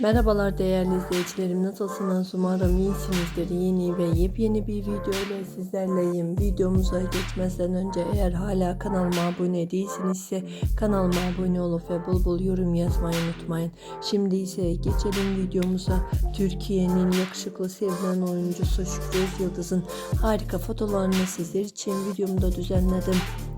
Merhabalar değerli izleyicilerim. Nasılsınız? Umarım iyisinizdir. Yeni ve yepyeni bir video ile sizlerleyim. Videomuza geçmeden önce eğer hala kanalıma abone değilsinizse kanalıma abone olup ve bul bul yorum yazmayı unutmayın. Şimdi ise geçelim videomuza. Türkiye'nin yakışıklı sevilen oyuncusu Şükrü Yıldız'ın harika fotolarını sizler için videomda düzenledim